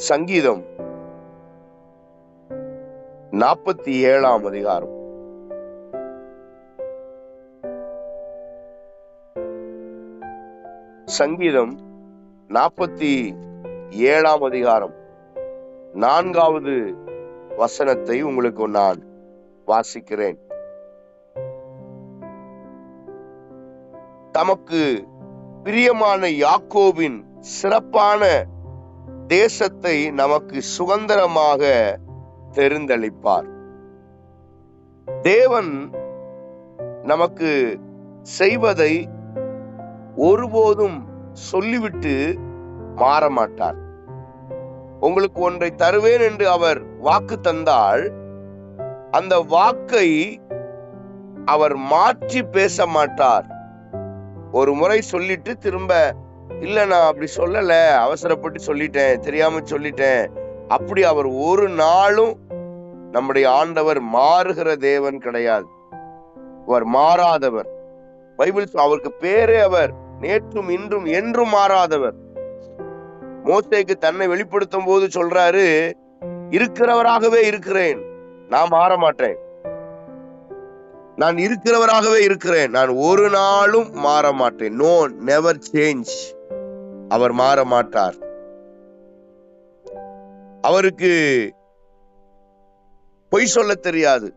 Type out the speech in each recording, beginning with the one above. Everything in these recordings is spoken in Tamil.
சங்கீதம் நாற்பத்தி ஏழாம் அதிகாரம். சங்கீதம் நாற்பத்தி ஏழாம் அதிகாரம். நான்காவது வசனத்தை உங்களுக்கு நான் வாசிக்கிறேன். தமக்கு பிரியமான யாக்கோவின் சிறப்பான தேசத்தை நமக்கு சுதந்திரமாக தெரிந்தளிப்பார். தேவன் நமக்கு செய்வதை ஒருபோதும் சொல்லிவிட்டு மாற மாட்டார் உங்களுக்கு ஒன்றை தருவேன் என்று அவர் வாக்கு தந்தால் அந்த வாக்கை அவர் மாற்றி பேச மாட்டார். ஒரு முறை சொல்லிட்டு திரும்ப இல்ல நான் அப்படி சொல்லல. அவசரப்பட்டு சொல்லிட்டேன். தெரியாம சொல்லிட்டேன். அப்படி அவர் ஒரு நாளும் நம்முடைய ஆண்டவர் மாறுகிற தேவன் கிடையாது. அவர் மாறாதவர். பைபிள் அவருக்கு பேரே அவர். நேற்றும் இன்றும் என்றும் மாறாதவர். மோசைக்கு தன்னை வெளிப்படுத்தும் போது சொல்றாரு இருக்கிறவராகவே இருக்கிறேன். நான் மாற மாட்டேன் நான் இருக்கிறவராகவே இருக்கிறேன். நான் ஒரு நாளும் மாற மாட்டேன் நோ நெவர் சேஞ்ச் அவர் மாற மாட்டார். அவருக்கு பொய் சொல்ல தெரியாது.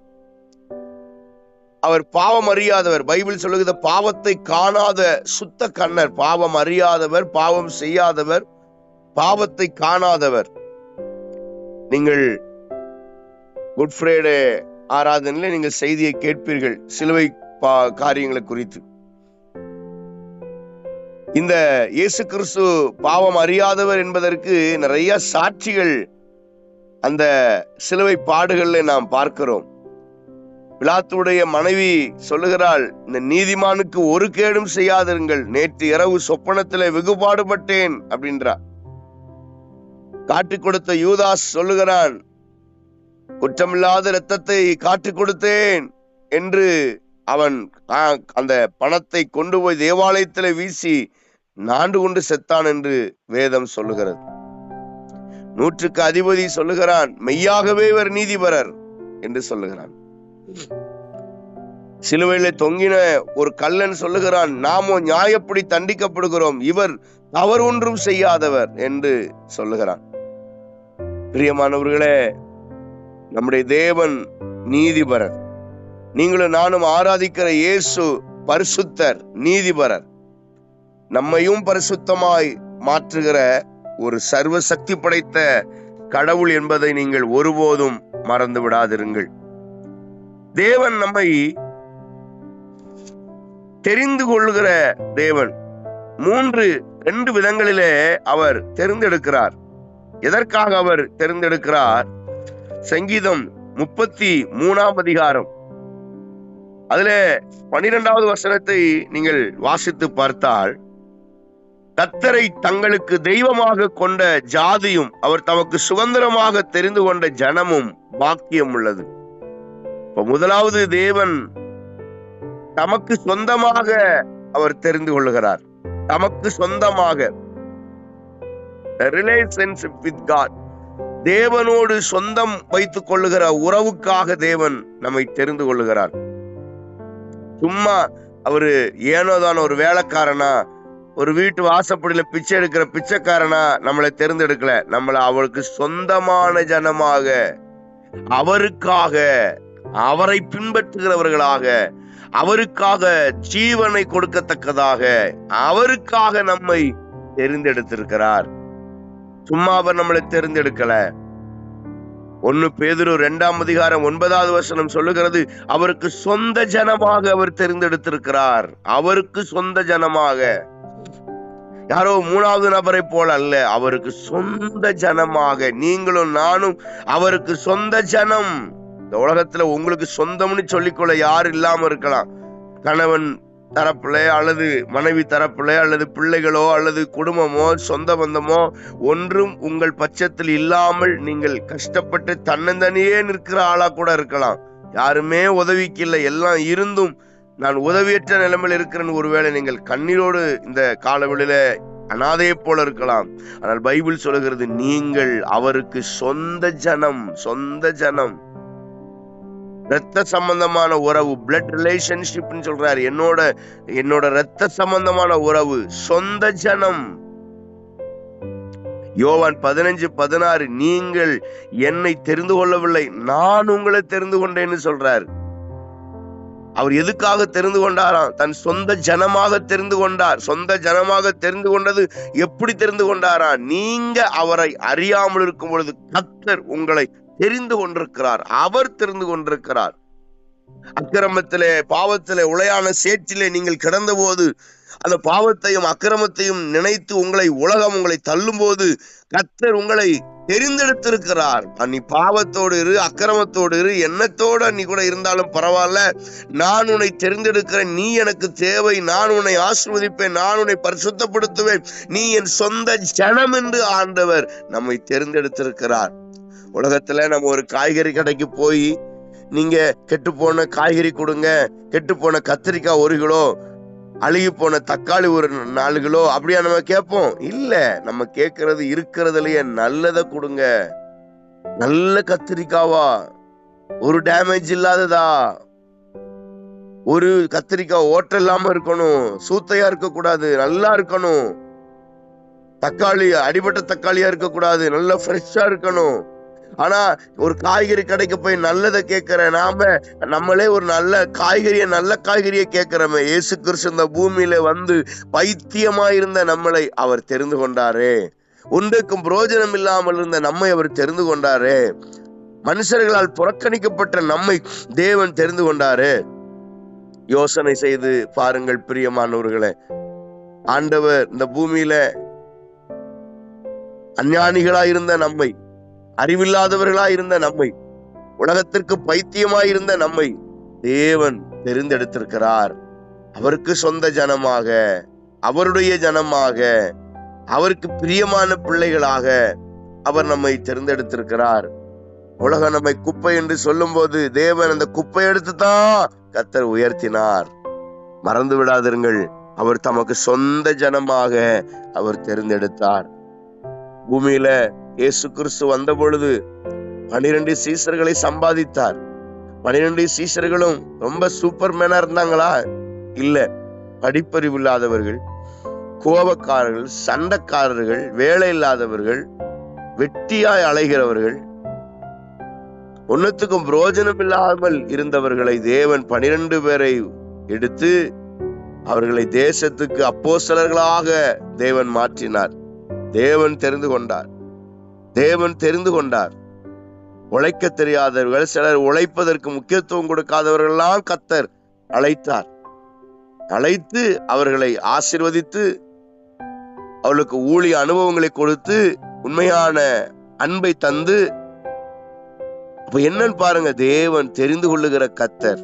அவர் பாவம் அறியாதவர். பைபிள் சொல்லுகிற பாவத்தை காணாத சுத்த கண்ணர் பாவம் அறியாதவர் பாவம் செய்யாதவர் பாவத்தை காணாதவர். நீங்கள் குட் ஃப்ரைடே ஆராதனையில நீங்கள் செய்தியை கேட்பீர்கள். சிலுவை பா- காரியங்களை குறித்து. இந்த இயேசு கிறிஸ்து பாவம் அறியாதவர் என்பதற்கு நிறைய சாட்சிகள் அந்த சிலுவை பாடுகளில் நாம் பார்க்கிறோம். பிலாத்துடைய மனைவி சொல்லுகிறாள் இந்த நீதிமானுக்கு ஒரு கேடும் செய்யாதிருங்கள். நேற்று இரவு சொப்பனத்திலே வெகுபாடுபட்டேன் அப்படின்றார் காட்டிக் கொடுத்த யூதாஸ் சொல்லுகிறான் குற்றமில்லாத இரத்தத்தை காட்டிக் கொடுத்தேன் என்று அவன் அந்த பணத்தை கொண்டு போய் தேவாலயத்தில் வீசி நாண்டு கொண்டு செத்தான் என்று வேதம் சொல்லுகிறது. நூற்றுக்கு அதிபதி சொல்லுகிறான் மெய்யாகவே இவர் நீதிபரர் என்று சொல்லுகிறான். சிலுவையில தொங்கின ஒரு கல்லன் சொல்லுகிறான் நாமோ நியாயப்படி தண்டிக்கப்படுகிறோம் இவர் தவறு ஒன்றும் செய்யாதவர் என்று சொல்லுகிறான். பிரியமானவர்களே நம்முடைய தேவன் நீதிபரர். நீங்களும் நானும் ஆராதிக்கிற இயேசு பரிசுத்தர் நீதிபரர். நம்மையும் பரிசுத்தமாய் மாற்றுகிற ஒரு சர்வ சக்தி படைத்த கடவுள் என்பதை நீங்கள் ஒருபோதும் மறந்து விடாதிருங்கள். தேவன் நம்மை தெரிந்து கொள்கிற தேவன். மூன்று ரெண்டு விதங்களிலே அவர் தெரிந்தெடுக்கிறார். எதற்காக அவர் தெரிந்தெடுக்கிறார்? சங்கீதம் முப்பத்தி மூணாம் அதிகாரம். அதுல பனிரெண்டாவது வசனத்தை நீங்கள் வாசித்து பார்த்தால் கத்தரை தங்களுக்கு தெய்வமாக கொண்ட ஜாதியும் அவர் தமக்கு சுதந்திரமாக தெரிந்து கொண்ட ஜனமும் பாக்கியம் உள்ளது. இப்ப முதலாவது தேவன் தமக்கு சொந்தமாக அவர் தெரிந்து கொள்ளுகிறார் தமக்கு சொந்தமாக. ரிலேஷன்ஷிப் வித் காட் தேவனோடு சொந்தம் வைத்துக் கொள்ளுகிற உறவுக்காக தேவன் நம்மை தெரிந்து கொள்ளுகிறார். சும்மா அவரு ஏனோதான ஒரு வேலைக்காரனா ஒரு வீட்டு வாசப்படியில பிச்சை எடுக்கிற பிச்சைக்காரனா நம்மளை தேர்ந்தெடுக்கல. நம்மளை அவருக்கு சொந்தமான ஜனமாக அவருக்காக அவரை பின்பற்றுகிறவர்களாக அவருக்காக ஜீவனை கொடுக்கத்தக்கதாக அவருக்காக நம்மை தெரிந்தெடுத்திருக்கிறார். சும்மா அவர் நம்மளை தெரிந்தெடுக்கல. ஒன்னு பேதுரு இரண்டாம் அதிகாரம் ஒன்பதாவது வசனம் சொல்லுகிறது அவருக்கு சொந்த ஜனமாக அவர் தெரிந்தெடுத்திருக்கிறார். அவருக்கு சொந்த ஜனமாக. யாரோ மூணாவது நபரை போல அல்ல அவருக்கு சொந்த ஜனமாக. நீங்களும் நானும் அவருக்கு சொந்த ஜனம். இந்த உலகத்துல உங்களுக்கு சொந்தம்னு சொல்லிக்கொள்ள யார் இல்லாம இருக்கலாம். கணவன் தரப்புல அல்லது மனைவி தரப்புல அல்லது பிள்ளைகளோ அல்லது குடும்பமோ சொந்த பந்தமோ ஒன்றும் உங்கள் பட்சத்தில் இல்லாமல் நீங்கள் கஷ்டப்பட்டு தன்னந்தனியே நிற்கிற ஆளா கூட இருக்கலாம். யாருமே உதவிக்கு இல்லை எல்லாம் இருந்தும் நான் உதவியற்ற நிலைமையில் இருக்கிறேன்னு ஒருவேளை நீங்கள் கண்ணீரோடு இந்த காலவெளியில அனாதையை போல இருக்கலாம். ஆனால் பைபிள் சொல்லுகிறது நீங்கள் அவருக்கு சொந்த ஜனம் சொந்த ஜனம். ரத்த சம்பந்தமான உறவு பிளட் ரிலேஷன்ஷிப்னு சொல்றாரு. என்னோட என்னோட ரத்த சம்பந்தமான உறவு சொந்த ஜனம். யோவான் பதினஞ்சு பதினாறு நீங்கள் என்னை தெரிந்து கொள்ளவில்லை நான் உங்களை தெரிந்து கொண்டேன்னு சொல்றார். அவர் எதுக்காக தெரிந்து கொண்டாராம்? தன் சொந்த ஜனமாக தெரிந்து கொண்டார். சொந்த ஜனமாக தெரிந்து கொண்டது எப்படி தெரிந்து கொண்டாரா நீங்க அவரை அறியாமல் இருக்கும் பொழுது கத்தர் உங்களை தெரிந்து கொண்டிருக்கிறார். அவர் தெரிந்து கொண்டிருக்கிறார். அக்கிரமத்திலே பாவத்திலே உளையான சேற்றிலே நீங்கள் கிடந்த போது அந்த பாவத்தையும் அக்கிரமத்தையும் நினைத்து உங்களை உலகம் உங்களை தள்ளும் போது கத்தர் உங்களை தெரிந்தெடுத்திருக்கிறார். நீ பாவத்தோடு இரு அக்கிரமத்தோடு இரு எண்ணத்தோட நீ கூட இருந்தாலும் பரவாயில்ல. நான் உன்னை தெரிந்தெடுக்கிறேன் நீ எனக்கு தேவை நான் உன்னை ஆசிர்வதிப்பேன் நான் உன்னை பரிசுத்தப்படுத்துவேன். நீ என் சொந்த ஜனம் என்று ஆண்டவர் நம்மை தெரிந்தெடுத்திருக்கிறார். உலகத்துல நம்ம ஒரு காய்கறி கடைக்கு போய் நீங்க கெட்டு போன காய்கறி கொடுங்க கெட்டு போன கத்திரிக்காய் ஒரு கிலோ அழுகி போன தக்காளி ஒரு நாலு கிலோ அப்படியா நம்ம கேட்போம்? இல்ல நம்ம கேட்கறது இருக்கிறதுலயே நல்லதை கொடுங்க. நல்ல கத்திரிக்காவா? ஒரு டேமேஜ் இல்லாததா? ஒரு கத்திரிக்காய் ஓட்ட இல்லாம இருக்கணும் சூத்தையா இருக்க கூடாது நல்லா இருக்கணும். தக்காளி அடிபட்ட தக்காளியா இருக்க கூடாது நல்லா ஃப்ரெஷ்ஷா இருக்கணும். ஆனா ஒரு காய்கறி கடைக்கு போய் நல்லதை கேட்கிற நாம நம்மளே ஒரு நல்ல காய்கறிய நல்ல காய்கறியை கேட்கிறோமே. இயேசு கிறிஸ்து இந்த பூமியில வந்து பைத்தியமா இருந்த நம்மளை அவர் தெரிந்து கொண்டாரே. ஒன்றுக்கும் புரோஜனம் இல்லாமல் இருந்த நம்மை அவர் தெரிந்து கொண்டாரே. மனுஷர்களால் புறக்கணிக்கப்பட்ட நம்மை தேவன் தெரிந்து கொண்டாரு. யோசனை செய்து பாருங்கள் பிரியமானவர்களே. ஆண்டவர் இந்த பூமியில அஞ்ஞானிகளா இருந்த நம்மை அறிவில்லாதவர்களா இருந்த நம்மை உலகத்திற்கு பைத்தியமாய் இருந்த நம்மை தேவன் தெரிந்தெடுத்திருக்கிறார். அவருக்கு சொந்த ஜனமாக அவருடைய ஜனமாக அவருக்கு பிரியமான பிள்ளைகளாக அவர் நம்மை தெரிந்தெடுத்திருக்கிறார். உலகம் நம்மை குப்பை என்று சொல்லும் போது தேவன் அந்த குப்பை எடுத்து தான் கத்தர் உயர்த்தினார். மறந்து விடாதிருங்கள் அவர் தமக்கு சொந்த ஜனமாக அவர் தேர்ந்தெடுத்தார். பூமியில இயேசு கிறிஸ்து வந்த பொழுது பனிரெண்டு சீசர்களை சம்பாதித்தார். பனிரெண்டு சீசர்களும் ரொம்ப சூப்பர் மேனா இருந்தாங்களா? இல்ல. படிப்பறிவு இல்லாதவர்கள் கோபக்காரர்கள் சண்டைக்காரர்கள் வேலை இல்லாதவர்கள் வெட்டியாய் அலைகிறவர்கள் ஒன்னுத்துக்கும் புரோஜனம் இல்லாமல் இருந்தவர்களை தேவன் பனிரெண்டு பேரை எடுத்து அவர்களை தேசத்துக்கு அப்போ சிலர்களாக தேவன் மாற்றினார். தேவன் தெரிந்து கொண்டார். தேவன் தெரிந்து கொண்டார். உழைக்க தெரியாதவர்கள் சிலர் உழைப்பதற்கு முக்கியத்துவம் கொடுக்காதவர்களெல்லாம் கத்தர் அழைத்தார். அழைத்து அவர்களை ஆசிர்வதித்து அவர்களுக்கு ஊழிய அனுபவங்களை கொடுத்து உண்மையான அன்பை தந்து அப்ப என்னன்னு பாருங்க தேவன் தெரிந்து கொள்ளுகிற கத்தர்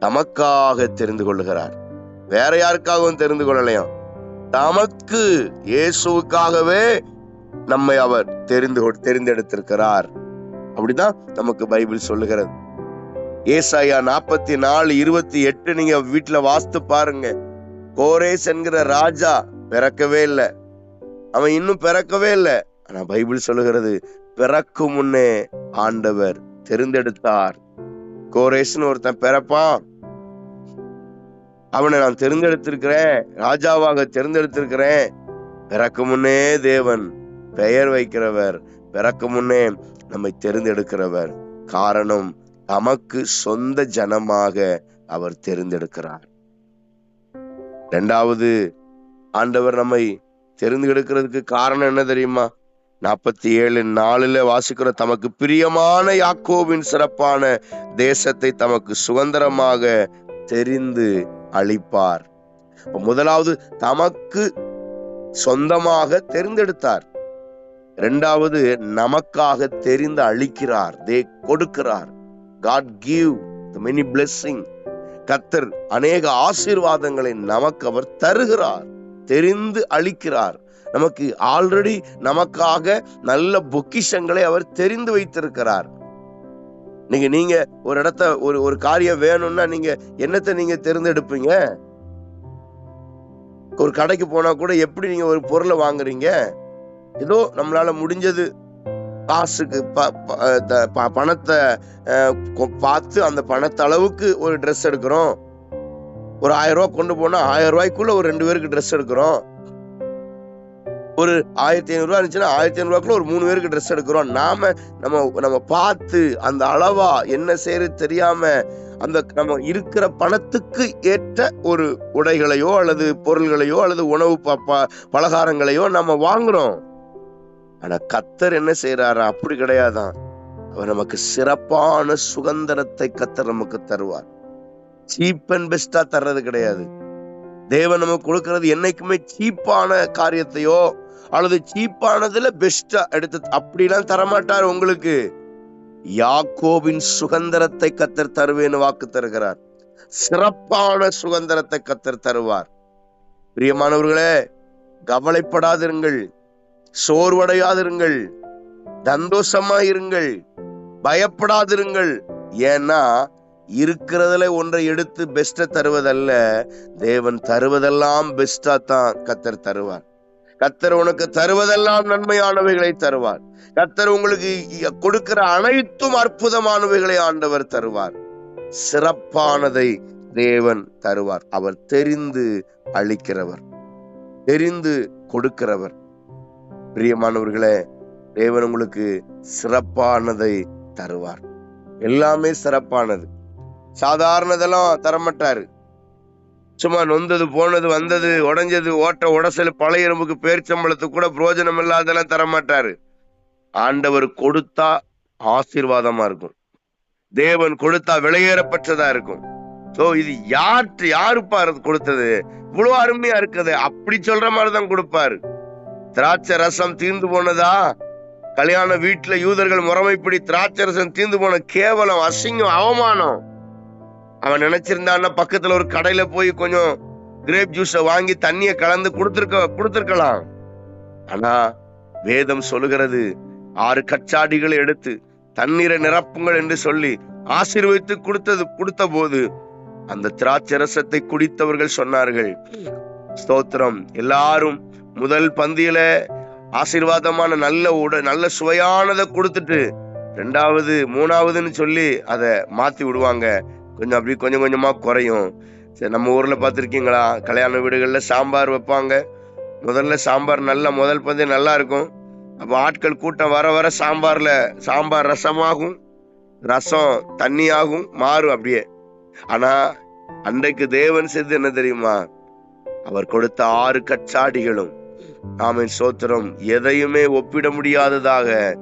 தமக்காக தெரிந்து கொள்ளுகிறார். வேற யாருக்காகவும் தெரிந்து கொள்ளலையாம். தமக்கு இயேசுவுக்காகவே நம்மை அவர் தெரிந்து தெரிந்தெடுத்திருக்கிறார். அப்படிதான் நமக்கு பைபிள் சொல்லுகிறது. ஏசாயா நாற்பத்தி நாலு இருபத்தி எட்டு நீங்க வீட்டுல வாஸ்து பாருங்க. கோரேஸ் என்கிற ராஜா பிறக்கவே இல்லை. அவன் இன்னும் பிறக்கவே இல்லை. ஆனா பைபிள் சொல்லுகிறது பிறக்கும் முன்னே ஆண்டவர் தெரிந்தெடுத்தார். கோரேஸ்னு ஒருத்தன் பிறப்பான். அவனை நான் தெரிந்தெடுத்திருக்கிறேன் ராஜாவாக தெரிந்தெடுத்திருக்கிறேன். பிறக்கும் முன்னே தேவன் பெயர் வைக்கிறவர். பிறக்கும் முன்னே நம்மை தெரிந்தெடுக்கிறவர். காரணம் தமக்கு சொந்த ஜனமாக அவர் தெரிந்தெடுக்கிறார். இரண்டாவது ஆண்டவர் நம்மை தெரிந்தெடுக்கிறதுக்கு காரணம் என்ன தெரியுமா? நாற்பத்தி ஏழு நாளில் வாசிக்கிற தமக்கு பிரியமான யாக்கோவின் சிறப்பான தேசத்தை தமக்கு சுதந்திரமாக தெரிந்து அளிப்பார். முதலாவது தமக்கு சொந்தமாக தெரிந்தெடுத்தார். இரண்டாவது நமக்காக தெரிந்து அழிக்கிறார். தே கொடுக்கிறார். காட் கிவ் மெனி பிளெஸ்ஸிங் கத்தர் அநேக ஆசீர்வாதங்களை நமக்கு அவர் தருகிறார். தெரிந்து அளிக்கிறார் நமக்கு ஆல்ரெடி நமக்காக நல்ல பொக்கிஷங்களை அவர் தெரிந்து வைத்திருக்கிறார். நீங்க நீங்க ஒரு இடத்த ஒரு ஒரு காரியம் வேணும்னா நீங்க என்னத்தை நீங்க தேர்ந்தெடுப்பீங்க? ஒரு கடைக்கு போனா கூட எப்படி நீங்க ஒரு பொருளை வாங்குறீங்க? ஏதோ நம்மளால முடிஞ்சது. காசுக்கு ப- ப- த- ப- பணத்தை கொ- பார்த்து அந்த பணத்தை அளவுக்கு ஒரு ட்ரெஸ் எடுக்கிறோம். ஒரு ஆயிரம் ரூபாய் கொண்டு போனா ஆயிரம் ரூபாய்க்குள்ள ஒரு ரெண்டு பேருக்கு ட்ரெஸ் எடுக்கிறோம். ஒரு ஆயிரத்தி ஐநூறுரூவா இருந்துச்சுன்னா ஆயிரத்தி ஐநூறுவாக்குள்ள ஒரு மூணு பேருக்கு ட்ரெஸ் எடுக்கிறோம். நாம நம்ம நம்ம பார்த்து அந்த அளவா என்ன செய்யறது தெரியாம அந்த நம்ம இருக்கிற பணத்துக்கு ஏற்ற ஒரு உடைகளையோ அல்லது பொருள்களையோ அல்லது உணவு ப- ப- பலகாரங்களையோ நம்ம வாங்குறோம். ஆனா கத்தர் என்ன செய்யறாரு அப்படி கிடையாதான். அவர் நமக்கு சிறப்பான சுதந்திரத்தை கத்தர் நமக்கு தருவார். சீப் அண்ட் பெஸ்டா தர்றது கிடையாது. தேவன் நமக்கு கொடுக்கறது என்னைக்குமே சீப்பான காரியத்தையோ அல்லது சீப்பானதுல பெஸ்டா எடுத்து அப்படிலாம் தரமாட்டார் உங்களுக்கு. யாக்கோவின் சுதந்திரத்தை கத்தர் தருவேன்னு வாக்கு தருகிறார். சிறப்பான சுதந்திரத்தை கத்தர் தருவார். பிரியமானவர்களே கவலைப்படாதிருங்கள். சோர்வடையாதிருங்கள். சந்தோஷமா இருங்கள் பயப்படாதிருங்கள். ஏன்னா இருக்கிறதுல ஒன்றை எடுத்து பெஸ்ட தருவதல்ல. தேவன் தருவதெல்லாம் பெஸ்டா தான் கத்தர் தருவார். கத்தர் உனக்கு தருவதெல்லாம் நன்மையானவைகளை தருவார். கத்தர் உங்களுக்கு கொடுக்கிற அனைத்தும் அற்புதமானவைகளை ஆண்டவர் தருவார். சிறப்பானதை தேவன் தருவார். அவர் தெரிந்து அளிக்கிறவர். தெரிந்து கொடுக்கிறவர். பிரியமானவர்களே தேவன் உங்களுக்கு சிறப்பானதை தருவார். எல்லாமே சிறப்பானது. சாதாரணதெல்லாம் தரமாட்டாரு. சும்மா நொந்தது போனது வந்தது உடஞ்சது ஓட்ட உடசல் பழைய எறும்புக்கு பேர்ச்சம்பளத்துக்கு கூட புரோஜனம் இல்லாதெல்லாம் தரமாட்டாரு. ஆண்டவர் கொடுத்தா ஆசீர்வாதமா இருக்கும். தேவன் கொடுத்தா விலையேறப்பட்டதா இருக்கும். சோ இது யாரு யாருப்பா கொடுத்தது? இவ்வளவு அருமையா இருக்குது அப்படி சொல்ற மாதிரிதான் கொடுப்பாரு. திராட்சை ரசம் தீர்ந்து போனதா? கல்யாண வீட்டுல யூதர்கள் முறைமைப்படி திராட்சை ரசம் தீர்ந்து போன கேவலம் அசிங்கம் அவமானம். அவன் நினைச்சிருந்தான்னா பக்கத்துல ஒரு கடையில போய் கொஞ்சம் கிரேப் ஜூஸ வாங்கி தண்ணிய கலந்து கொடுத்துருக்க கொடுத்துருக்கலாம். ஆனா வேதம் சொல்லுகிறது ஆறு கச்சாடிகளை எடுத்து தண்ணீரை நிரப்புங்கள் என்று சொல்லி ஆசீர்வதித்து கொடுத்தது கொடுத்த போது அந்த திராட்சை ரசத்தை குடித்தவர்கள் சொன்னார்கள். ஸ்தோத்திரம். எல்லாரும் முதல் பந்தியில ஆசீர்வாதமான நல்ல உட நல்ல சுவையானதை கொடுத்துட்டு ரெண்டாவது மூணாவதுன்னு சொல்லி அதை மாத்தி விடுவாங்க. கொஞ்சம் அப்படி கொஞ்சம் கொஞ்சமா குறையும். சரி நம்ம ஊர்ல பார்த்துருக்கீங்களா? கல்யாண வீடுகளில் சாம்பார் வைப்பாங்க. முதல்ல சாம்பார் நல்ல முதல் பந்தி நல்லா இருக்கும். அப்போ ஆட்கள் கூட்டம் வர வர சாம்பார்ல சாம்பார் ரசமாகும். ரசம் தண்ணியாகும் மாறும் அப்படியே. ஆனா அன்றைக்கு தேவன் செய்து என்ன தெரியுமா? அவர் கொடுத்த ஆறு கச்சாடிகளும். ஆமென். சோத்திரம் எதையுமே ஒப்பிட முடியாததாக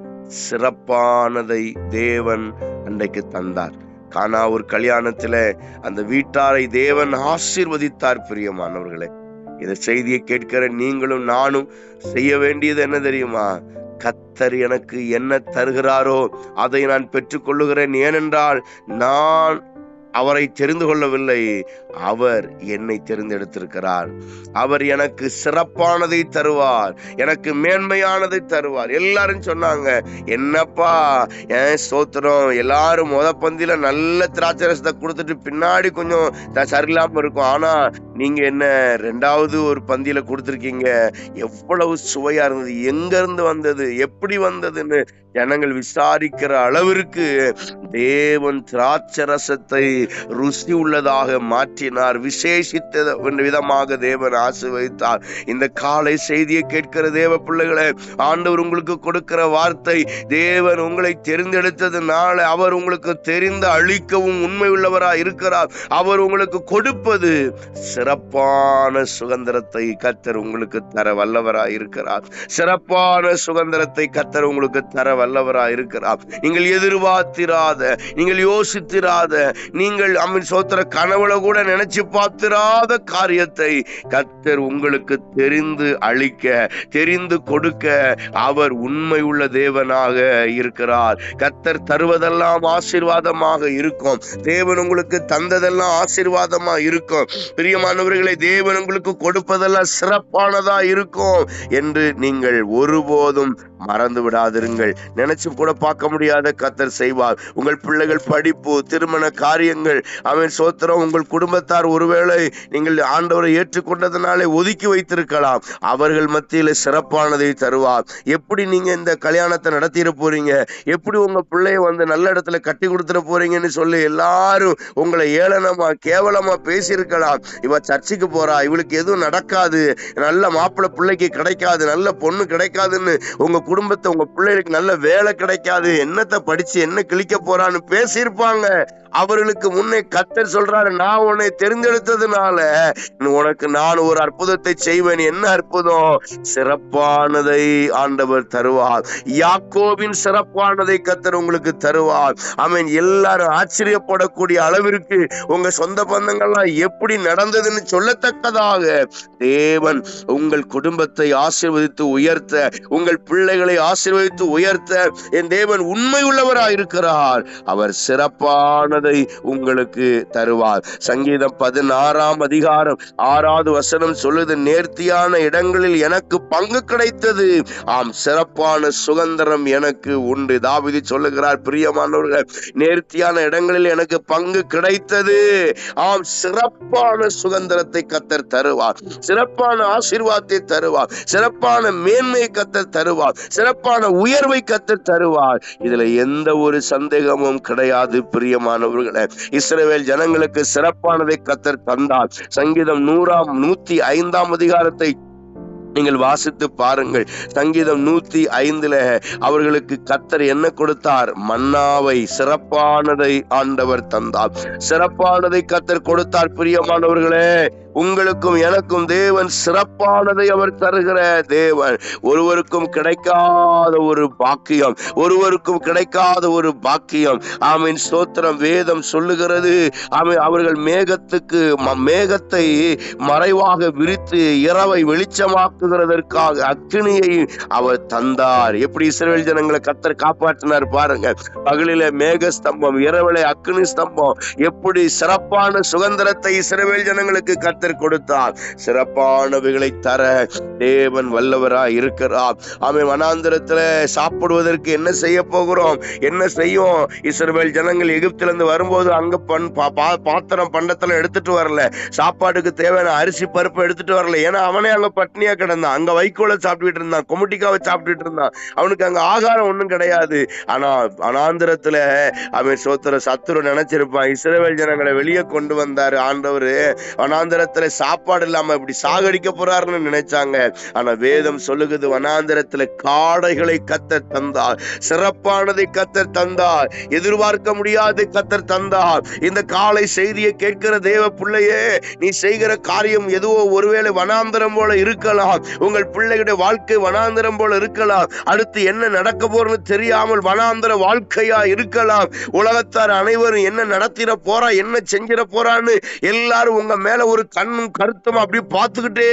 சிறப்பானதை தேவன் அன்றைக்கு தந்தார். கானா ஒரு கல்யாணத்துல அந்த வீட்டாரை தேவன் ஆசீர்வதித்தார் பிரியமானவர்களே. இந்த செய்தியை கேட்கிற நீங்களும் நானும் செய்ய வேண்டியது என்ன தெரியுமா? கத்தர் எனக்கு என்ன தருகிறாரோ அதை நான் பெற்றுக்கொள்ளுகிறேன். ஏனென்றால் நான் அவரை தெரிந்து கொள்ளவில்லை. அவர் என்னை தெரிந்தெடுத்திருக்கிறார். அவர் எனக்கு சிறப்பானதை தருவார். எனக்கு மேன்மையானதை தருவார். எல்லாரும் சொன்னாங்க என்னப்பா ஏன் சோத்திரம் எல்லாரும் முத பந்தியில நல்ல திராட்சை ரசத்தை கொடுத்துட்டு பின்னாடி கொஞ்சம் சரியில்லாம இருக்கும். ஆனா நீங்க என்ன ரெண்டாவது ஒரு பந்தியில கொடுத்துருக்கீங்க? எவ்வளவு சுவையா இருந்தது. எங்க இருந்து வந்தது? எப்படி வந்ததுன்னு ஜனங்கள் விசாரிக்கிற அளவிற்கு தேவன் திராட்சரசத்தை ருசி உள்ளதாக மாற்றினார் விசேஷித்த விதமாக தேவன் ஆசீர்வதித்தார். இந்த காலை செய்தியை கேட்கிற தேவ பிள்ளைகளை ஆண்டவர் உங்களுக்கு கொடுக்கிற வார்த்தை தேவன் உங்களை தெரிந்தெடுத்ததுனால அவர் உங்களுக்கு தெரிந்து அழிக்கவும் உண்மை உள்ளவராக இருக்கிறார். அவர் உங்களுக்கு கொடுப்பது சிறப்பான சுதந்திரத்தை கத்தர் உங்களுக்கு தர வல்லவராக இருக்கிறார். சிறப்பான சுதந்திரத்தை கத்தர் உங்களுக்கு தர வல்லவராக இருக்கிறார். நீங்கள் எதிர்பார்த்திராத நீங்கள் யோசித்திராத நீங்கள் அம்மின் சோத்திர கனவுல கூட நினைச்சு பார்த்திராத காரியத்தை கத்தர் உங்களுக்கு தெரிந்து அளிக்க தெரிந்து கொடுக்க அவர் உண்மை உள்ள தேவனாக இருக்கிறார். கத்தர் தருவதெல்லாம் ஆசீர்வாதமாக இருக்கும். தேவன் உங்களுக்கு தந்ததெல்லாம் ஆசீர்வாதமா இருக்கும். பிரியமானவர்களை தேவன் உங்களுக்கு கொடுப்பதெல்லாம் சிறப்பானதா இருக்கும் என்று நீங்கள் ஒருபோதும் மறந்து விடாதிருங்கள். நினைச்சும் கூட பார்க்க முடியாத கத்தர் செய்வார். உங்கள் பிள்ளைகள் படிப்பு திருமண காரியங்கள் அவன் சோத்திரம் உங்கள் குடும்பத்தார் ஒருவேளை நீங்கள் ஆண்டவரை ஏற்றுக்கொண்டதனாலே ஒதுக்கி வைத்திருக்கலாம். அவர்கள் மத்தியில் சிறப்பானதை தருவார். எப்படி நீங்க இந்த கல்யாணத்தை நடத்திட போறீங்க? எப்படி உங்க பிள்ளைய வந்து நல்ல இடத்துல கட்டி கொடுத்துட போறீங்கன்னு சொல்லி எல்லாரும் உங்களை ஏளனமா கேவலமா பேசியிருக்கலாம். இவ சர்ச்சுக்கு போறா இவளுக்கு எதுவும் நடக்காது. நல்ல மாப்பிள்ளை பிள்ளைக்கு கிடைக்காது நல்ல பொண்ணு கிடைக்காதுன்னு உங்க குடும்பத்தை உங்க பிள்ளைகளுக்கு நல்ல வேலை கிடைக்காது. என்னத்தை படிச்சு என்ன கிழிக்க போறான்னு பேசியிருப்பாங்க. அவர்களுக்கு முன்னே கத்தர் சொல்றாரு நான் உன்னை தெரிந்தெடுத்ததுனால உனக்கு நான் ஒரு அற்புதத்தை செய்வேன். என்ன அற்புதம்? சிறப்பானதை ஆண்டவர் தருவார். யாக்கோவின் சிறப்பானதை கத்தர் உங்களுக்கு தருவார். அவன் எல்லாரும் ஆச்சரியப்படக்கூடிய அளவிற்கு உங்க சொந்த பந்தங்கள்லாம் எப்படி நடந்ததுன்னு சொல்லத்தக்கதாக தேவன் உங்கள் குடும்பத்தை ஆசீர்வதித்து உயர்த்த உங்கள் பிள்ளைகளை ஆசீர்வதித்து உயர்த்த என் தேவன் உண்மை உள்ளவராக இருக்கிறார் அவர் சிறப்பானது உங்களுக்கு தருவார். சங்கீதம் பதினாறாம் அதிகாரம் ஆறாவது வசனம் சொல்லுது நேர்த்தியான இடங்களில் எனக்கு பங்கு கிடைத்தது. ஆம் சிறப்பான சுதந்திரம் எனக்கு உண்டு. தாவிதி சொல்லுகிறார் பிரியமானவர்கள் நேர்த்தியான இடங்களில் எனக்கு பங்கு கிடைத்தது. ஆம் சிறப்பான சுதந்திரத்தை கத்தர் தருவார். சிறப்பான ஆசீர்வாதத்தை தருவார். சிறப்பான மேன்மை கத்தர் தருவார். சிறப்பான உயர்வை கத்தர் தருவார். இதுல எந்த ஒரு சந்தேகமும் கிடையாது பிரியமானவர் பிரியமானவர்களே இஸ்ரேவேல் ஜனங்களுக்கு சிறப்பானதை கத்தர் தந்தார். சங்கீதம் நூறாம் நூத்தி ஐந்தாம் அதிகாரத்தை நீங்கள் வாசித்து பாருங்கள். சங்கீதம் நூத்தி ஐந்துல அவர்களுக்கு கத்தர் என்ன கொடுத்தார்? மன்னாவை சிறப்பானதை ஆண்டவர் தந்தார். சிறப்பானதை கத்தர் கொடுத்தார் பிரியமானவர்களே. உங்களுக்கும் எனக்கும் தேவன் சிறப்பானதை அவர் தருகிற தேவன். ஒருவருக்கும் கிடைக்காத ஒரு பாக்கியம் ஒருவருக்கும் கிடைக்காத ஒரு பாக்கியம். ஆமீன். ஸ்தோத்திரம் வேதம் சொல்லுகிறது. ஆமீன். அவர்கள் மேகத்துக்கு மேகத்தை மறைவாக விரித்து இரவை வெளிச்சமாக்குகிறதற்காக அக்னியை அவர் தந்தார். எப்படி இஸ்ரேல் ஜனங்களை கத்தர் காப்பாற்றினார் பாருங்க. பகலில மேக ஸ்தம்பம் இரவிலே அக்னி ஸ்தம்பம். எப்படி சிறப்பான சுதந்திரத்தை இஸ்ரேல் ஜனங்களுக்கு கத்த கத்தர் கொடுத்தார். சிறப்பானவைகளை தர தேவன் வல்லவராய் இருக்கிறார். அவன் வனாந்திரத்துல சாப்பிடுவதற்கு என்ன செய்ய போகிறோம்? என்ன செய்யும் இஸ்ரேல் ஜனங்கள் எகிப்திலிருந்து வரும்போது அங்க பண் பா- பா- பாத்திரம் பண்டத்துல எடுத்துட்டு வரல. சாப்பாட்டுக்கு தேவையான அரிசி பருப்பு எடுத்துட்டு வரல. ஏன்னா அவனே அங்க பட்னியா கிடந்தான். அங்க வைக்கோல சாப்பிட்டுட்டு இருந்தான். கொமுட்டிக்காவை சாப்பிட்டுட்டு இருந்தான். அவனுக்கு அங்க ஆகாரம் ஒன்றும் கிடையாது. ஆனா அனாந்திரத்துல அவன் சோத்திர சத்துரு நினைச்சிருப்பான். இஸ்ரேல் ஜனங்களை வெளியே கொண்டு வந்தாரு. ஆண்டவர் வனாந்திரத்துல சாப்பாடு இல்லாம இப்படி சாகடிக்க போறாருன்னு நினைச்சாங்க. ஆனா வேதம் சொல்லுகிறது வனாந்திரத்துல காடைகளை கத்தர் தந்தார். சிறப்பானதை கத்தர் தந்தார். எதிர்பார்க்க முடியாத கத்தர் தந்தார். இந்த காலை செய்தியை கேட்கிற தேவ பிள்ளையே நீ செய்கிற காரியம் எதுவோ ஒருவேளை வனாந்திரம் போல இருக்கலாம். உங்கள் பிள்ளைகளுடைய வாழ்க்கை வனாந்திரம் போல இருக்கலாம். அடுத்து என்ன நடக்க போறன்னு தெரியாமல் வனாந்திர வாழ்க்கையா இருக்கலாம். உலகத்தார் அனைவரும் என்ன நடத்திட போறா என்ன செஞ்சிட போறான்னு எல்லாரும் உங்க மேல ஒரு கண்ணும் கருத்தும் அப்படி பார்த்துக்கிட்டே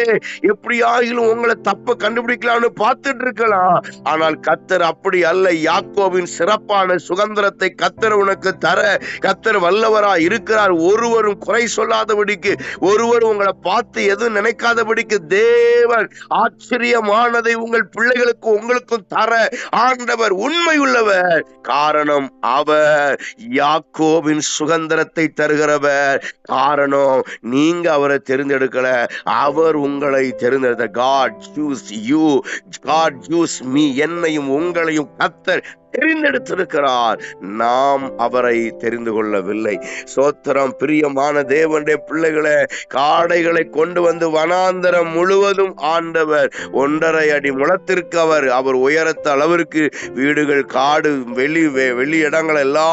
எப்படியாகிலும் உங்களை தப்ப கண்டுபிடிக்கலாம்னு பார்த்துட்டு இருக்கலாம். ஆனால் கத்தர் அப்படி அல்ல. யாக்கோவின் சிறப்பான சுதந்திரத்தை கத்தர் உனக்கு தர கத்தர் வல்லவரா இருக்கிறார். ஒருவரும் குறை சொல்லாதபடிக்கு ஒருவரும் உங்களை பார்த்து எதுவும் நினைக்காதபடிக்கு தேவன் ஆச்சரியமானதை உங்கள் பிள்ளைகளுக்கு உங்களுக்கும் தர ஆண்டவர் உண்மை உள்ளவர். காரணம் அவர். யாக்கோவின் சுதந்திரத்தை தருகிறவர். காரணம் நீங்க அவர் தெரிந்தெடுக்கல. அவர் உங்களை தெரிந்தெடுத்த. God choose you God choose me என்னையும் உங்களையும் கத்தர் தெரிந்தெடுத்திருக்கிறார். நாம் அவரை தெரிந்து கொள்ளவில்லை. சோத்திரம் பிரியமான தேவனுடைய பிள்ளைகளை காடைகளை கொண்டு வந்து வனாந்தரம் முழுவதும் ஆண்டவர் ஒன்றரை அடி முளத்திற்கு அவர் அவர் உயரத்த அளவிற்கு வீடுகள் காடு வெளி வெளி இடங்கள் எல்லா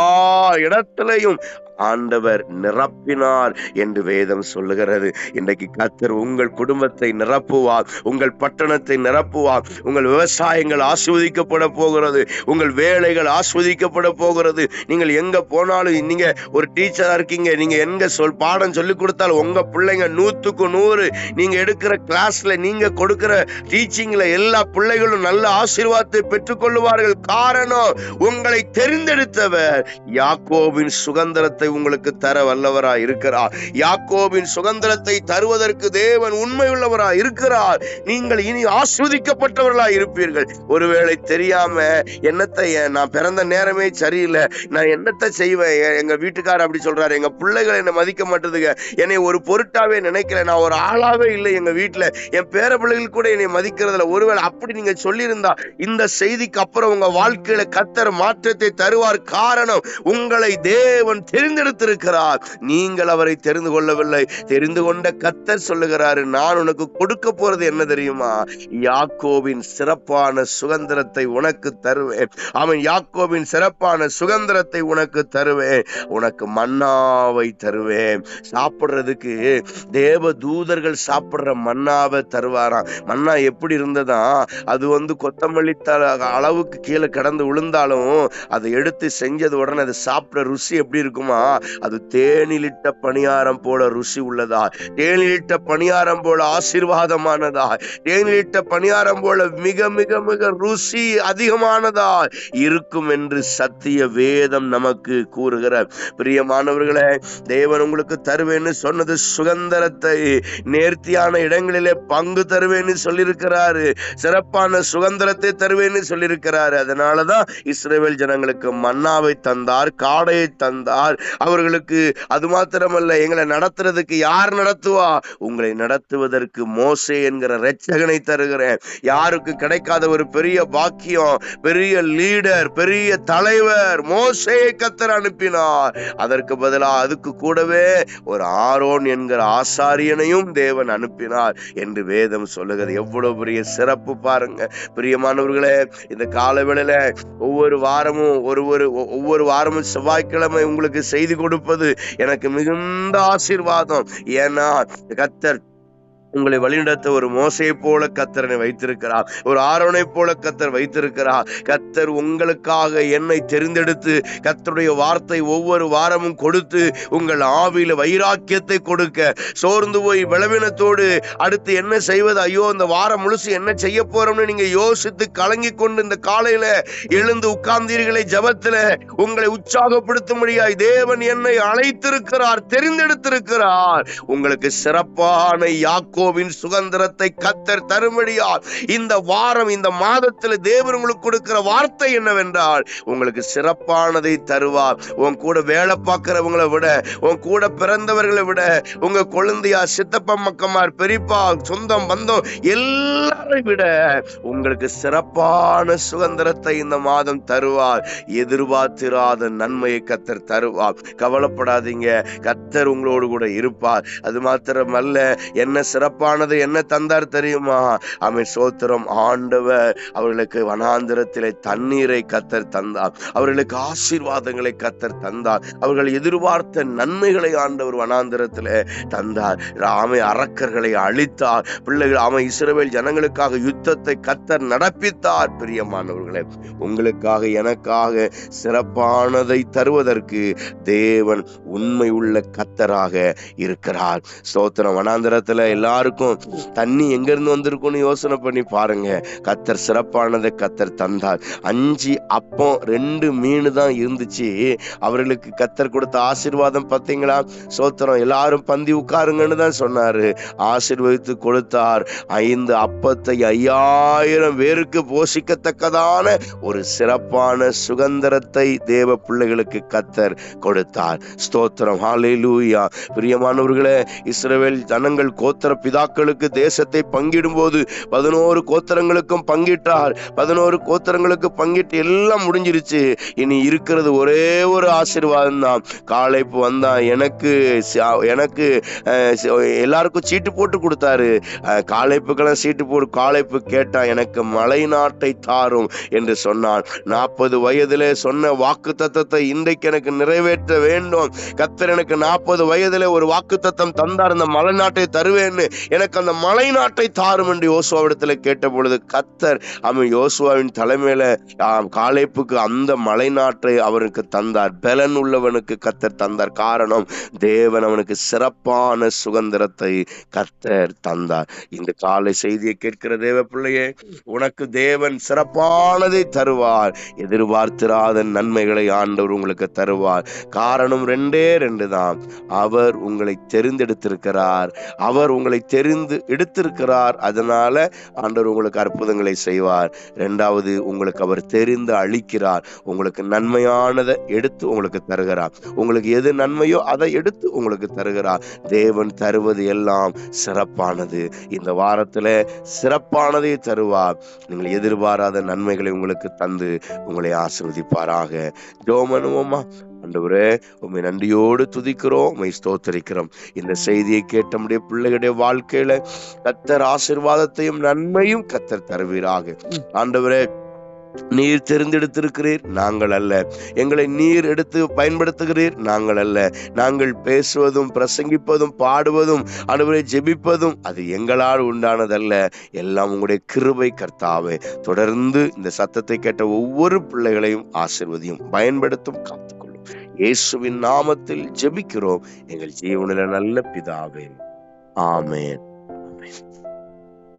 இடத்திலையும் ஆண்டவர் நிரப்பினார் என்று வேதம் சொல்லுகிறது. இன்றைக்கு கத்தர் உங்கள் குடும்பத்தை நிரப்புவார் உங்கள் பட்டணத்தை நிரப்புவார் உங்கள் விவசாயங்கள் ஆஸ்வதிக்கப்பட போகிறது உங்கள் வேலைகள் ஆஸ்வதிக்கப்பட போகிறது. நீங்கள் எங்க போனாலும் நீங்க ஒரு டீச்சரா இருக்கீங்க நீங்க எங்க சொல் பாடம் சொல்லி கொடுத்தாலும் உங்க பிள்ளைங்க நூத்துக்கு நூறு. நீங்க எடுக்கிற கிளாஸ்ல நீங்க கொடுக்கிற டீச்சிங்ல எல்லா பிள்ளைகளும் நல்ல ஆசீர்வாதத்தை பெற்றுக்கொள்வார்கள் காரணம் உங்களை தெரிந்தெடுத்தவர் யாக்கோவின் சுதந்திரத்தை சுதந்திரத்தை உங்களுக்கு தர வல்லவராய் இருக்கிறார். யாக்கோபின் சுதந்திரத்தை தருவதற்கு தேவன் உண்மையுள்ளவராய் இருக்கிறார். நீங்கள் இனி ஆஸ்வதிக்கப்பட்டவர்களாய் இருப்பீர்கள். ஒருவேளை தெரியாம என்னத்தை நான் பிறந்த நேரமே சரியில்லை. நான் என்னத்தை செய்வேன்? எங்க வீட்டுக்காரர் அப்படி சொல்றாரு. எங்க பிள்ளைகள் என்னை மதிக்க மாட்டேதுங்க. என்னை ஒரு பொருட்டாவே நினைக்கல. நான் ஒரு ஆளாவே இல்லை எங்க வீட்டுல என் பேர பிள்ளைகள் கூட என்னை மதிக்கிறதுல ஒருவேளை அப்படி நீங்க சொல்லியிருந்தா இந்த செய்திக்கு அப்புறம் உங்க வாழ்க்கையில கத்தர் மாற்றத்தை தருவார் காரணம் உங்களை தேவன் தேர்ந்தெடுத்திருக்கிறார். நீங்கள் அவரை தெரிந்து கொள்ளவில்லை. தெரிந்து கொண்ட கத்தர் சொல்லுகிறாரு நான் உனக்கு கொடுக்க போறது என்ன தெரியுமா? யாக்கோவின் சிறப்பான சுதந்திரத்தை உனக்கு தருவேன். அவன் யாக்கோவின் சிறப்பான சுதந்திரத்தை உனக்கு தருவேன். உனக்கு மன்னாவை தருவேன். சாப்பிடுறதுக்கு தேவ தூதர்கள் சாப்பிடுற மன்னாவை தருவாராம். மன்னா எப்படி இருந்ததா? அது வந்து கொத்தமல்லி அளவுக்கு கீழே கடந்து விழுந்தாலும் அதை எடுத்து செஞ்சது உடனே அதை சாப்பிட ருசி எப்படி இருக்குமா? அது தேனிலிட்ட பணியாரம் போல ருசி உள்ளதா தேனிலிட்ட பணியாரம் போல ஆசீர்வாதமானதா தேனிலிட்ட பணியாரம் போல மிக மிக மிக ருசி அதிகமானதா இருக்கும் என்று சத்திய வேதம் நமக்கு கூறுகிற. பிரியமானவர்களே தேவன் உங்களுக்கு தருவேன்னு சொன்னது சுதந்திரத்தை நேர்த்தியான இடங்களிலே பங்கு தருவேன்னு சொல்லியிருக்கிறாரு. சிறப்பான சுதந்திரத்தை தருவேன்னு சொல்லியிருக்கிறாரு. அதனாலதான் இஸ்ரேவேல் ஜனங்களுக்கு மன்னாவை தந்தார் காடையை தந்தார். அவர்களுக்கு அது மாத்திரமல்ல எங்களை நடத்துறதுக்கு யார் நடத்துவா? உங்களை நடத்துவதற்கு மோசே என்கிற ரட்சகனை தருகிறேன். யாருக்கு கிடைக்காத ஒரு பெரிய பாக்கியம் பெரிய லீடர் பெரிய தலைவர் மோசையை கத்தர் அனுப்பினார். அதற்கு பதிலா அதுக்கு கூடவே ஒரு ஆரோன் என்கிற ஆசாரியனையும் தேவன் அனுப்பினார் என்று வேதம் சொல்லுகிறது. எவ்வளவு பெரிய சிறப்பு பாருங்க. பிரியமானவர்களே இந்த காலவேளையில ஒவ்வொரு வாரமும் ஒரு ஒரு ஒ- ஒவ்வொரு வாரமும் செவ்வாய்க்கிழமை உங்களுக்கு செய்து கொடுப்பது எனக்கு மிகுந்த ஆசீர்வாதம். ஏன்னா கத்தர் உங்களை வழிநடத்த ஒரு மோசையை போல கத்தரனை வைத்திருக்கிறார். ஒரு ஆரோனை போல கத்தர் வைத்திருக்கிறார். கத்தர் உங்களுக்காக என்னை தெரிந்தெடுத்து கத்தருடைய வார்த்தை ஒவ்வொரு வாரமும் கொடுத்து உங்கள் ஆவியில வைராக்கியத்தை கொடுக்க சோர்ந்து போய் பலவீனத்தோடு அடுத்து என்ன செய்வது? ஐயோ இந்த வாரம் முழுசு என்ன செய்ய போறோம்னு நீங்க யோசித்து கலங்கி கொண்டு இந்த காலையில எழுந்து உட்கார்ந்தீர்களே ஜபத்துல. உங்களை உற்சாகப்படுத்த முடியாது தேவன் என்னை அழைத்திருக்கிறார் தெரிந்தெடுத்திருக்கிறார். உங்களுக்கு சிறப்பான யாக்கோ யாக்கோவின் சுதந்திரத்தை கத்தர் தரும்படியால் இந்த வாரம் இந்த மாதத்துல தேவன் உங்களுக்கு கொடுக்கிற வார்த்தை என்னவென்றால் உங்களுக்கு சிறப்பானதை தருவார். உன் கூட வேலை பார்க்கிறவங்களை விட உன் கூட பிறந்தவர்களை விட உங்க கொழுந்தையா சித்தப்பா மக்கமார் பெரியப்பா சொந்தம் பந்தம் எல்லாரையும் விட உங்களுக்கு சிறப்பான சுதந்திரத்தை இந்த மாதம் தருவார். எதிர்பார்த்திராத நன்மையை கத்தர் தருவார். கவலைப்படாதீங்க. கத்தர் உங்களோடு கூட இருப்பார். அது மாத்திரமல்ல என்ன சிறப்பு சிறப்பானது என்ன தந்தார் தெரியுமா? அவன் சோத்திரம் ஆண்டவர் அவர்களுக்கு வனாந்திரத்திலே தண்ணீரை கத்தர் தந்தார். அவர்களுக்கு ஆசீர்வாதங்களை கத்தர் தந்தார். அவர்கள் எதிர்பார்த்த நன்மைகளை ஆண்டவர் வனாந்திரத்திலே தந்தார். ஆமை அரக்கர்களை அழித்தார். பிள்ளைகள் அவன் இஸ்ரவேல் ஜனங்களுக்காக யுத்தத்தை கத்தர் நடப்பித்தார். பிரியமானவர்களே உங்களுக்காக எனக்காக சிறப்பானதை தருவதற்கு தேவன் உண்மை உள்ள கத்தராக இருக்கிறார். சோத்திரம் வனாந்திரத்தில் எல்லா எல்லாருக்கும் தண்ணி எங்க இருந்து வந்திருக்கும்னு யோசனை பண்ணி பாருங்க. கத்தர் சிறப்பானதை கத்தர் தந்தார். அஞ்சு அப்பம் ரெண்டு மீன் தான் இருந்துச்சு. அவர்களுக்கு கத்தர் கொடுத்த ஆசீர்வாதம் பார்த்தீங்களா? சோத்திரம் எல்லாரும் பந்தி உட்காருங்கன்னு தான் சொன்னாரு. ஆசீர்வதித்து கொடுத்தார். ஐந்து அப்பத்தை ஐயாயிரம் பேருக்கு போஷிக்கத்தக்கதான ஒரு சிறப்பான சுதந்திரத்தை தேவ பிள்ளைகளுக்கு கத்தர் கொடுத்தார். ஸ்தோத்திரம் ஹalleluya. பிரியமானவர்களே இஸ்ரவேல் ஜனங்கள் கோத்திர பிதாக்களுக்கு தேசத்தை பங்கிடும்போது பதினோரு கோத்திரங்களுக்கும் பங்கிட்டார். பதினோரு கோத்திரங்களுக்கு பங்கிட்டு எல்லாம் முடிஞ்சிருச்சு. இனி இருக்கிறது ஒரே ஒரு ஆசீர்வாதம் தான். காலை இப்போ வந்தான் எனக்கு எனக்கு எல்லாருக்கும் சீட்டு போட்டு கொடுத்தாரு. காலைப்புக்கெல்லாம் காளைப்புக்கெல்லாம் சீட்டு போட்டு காளைப்பு கேட்டான் எனக்கு மலை நாட்டை தாரும் என்று சொன்னான் நாற்பது வயதிலே சொன்ன வாக்கு தத்தத்தை இன்றைக்கு எனக்கு நிறைவேற்ற வேண்டும். கத்தர் எனக்கு நாற்பது வயதில் ஒரு வாக்கு தத்தம் தந்தார். இந்த மலை நாட்டை தருவேன்னு எனக்கு அந்த மலை நாட்டை தாரும் என்று யோசுவாவிடத்துல கேட்ட பொழுது கத்தர் அவன் யோசுவாவின் தலைமையில காலைப்புக்கு அந்த மலை நாட்டை அவனுக்கு தந்தார். பலன் உள்ளவனுக்கு கத்தர் தந்தார். காரணம் தேவன் அவனுக்கு சிறப்பான சுதந்திரத்தை கத்தர் தந்தார். இந்த காலை செய்தியை கேட்கிற தேவ பிள்ளையே உனக்கு தேவன் சிறப்பானதை தருவார். எதிர்பார்த்திராத நன்மைகளை ஆண்டவர் உங்களுக்கு தருவார். காரணம் ரெண்டே ரெண்டு தான் அவர் உங்களை தெரிந்தெடுத்திருக்கிறார். அவர் உங்களை தெரிந்து எடுத்திருக்கிறார். அதனால ஆண்டவர் உங்களுக்கு அற்புதங்களை செய்வார். ரெண்டாவது உங்களுக்கு அவர் தெரிந்து அளிக்கிறார். உங்களுக்கு நன்மையானதை எடுத்து உங்களுக்கு தருகிறார். உங்களுக்கு எது நன்மையோ அதை எடுத்து உங்களுக்கு தருகிறார். தேவன் தருவது எல்லாம் சிறப்பானது. இந்த வாரத்தில் சிறப்பானதை தருவார். நீங்கள் எதிர்பாராத நன்மைகளை உங்களுக்கு தந்து உங்களை ஆசிர்வதிப்பாராக. ஜோமனுவமா ஆண்டவரே உண்மை நன்றியோடு துதிக்கிறோம் உண்மை ஸ்தோத்தரிக்கிறோம். இந்த செய்தியை கேட்ட நம்முடைய பிள்ளைகளுடைய வாழ்க்கையில கத்தர் ஆசிர்வாதத்தையும் நன்மையும் கத்தர் தருவீராக. ஆண்டவரே நீர் தெரிந்தெடுத்திருக்கிறீர் நாங்கள் அல்ல. எங்களை நீர் எடுத்து பயன்படுத்துகிறீர் நாங்கள் அல்ல. நாங்கள் பேசுவதும் பிரசங்கிப்பதும் பாடுவதும் அனுபவரை ஜெபிப்பதும் அது எங்களால் உண்டானதல்ல. எல்லாம் உங்களுடைய கிருபை கர்த்தாவே. தொடர்ந்து இந்த சத்தத்தை கேட்ட ஒவ்வொரு பிள்ளைகளையும் ஆசிர்வதியும் பயன்படுத்தும் காத்து இயேசுவின் நாமத்தில் ஜெபிக்கிறோம். எங்கள் ஜீவனில நல்ல பிதாவே. ஆமேன்.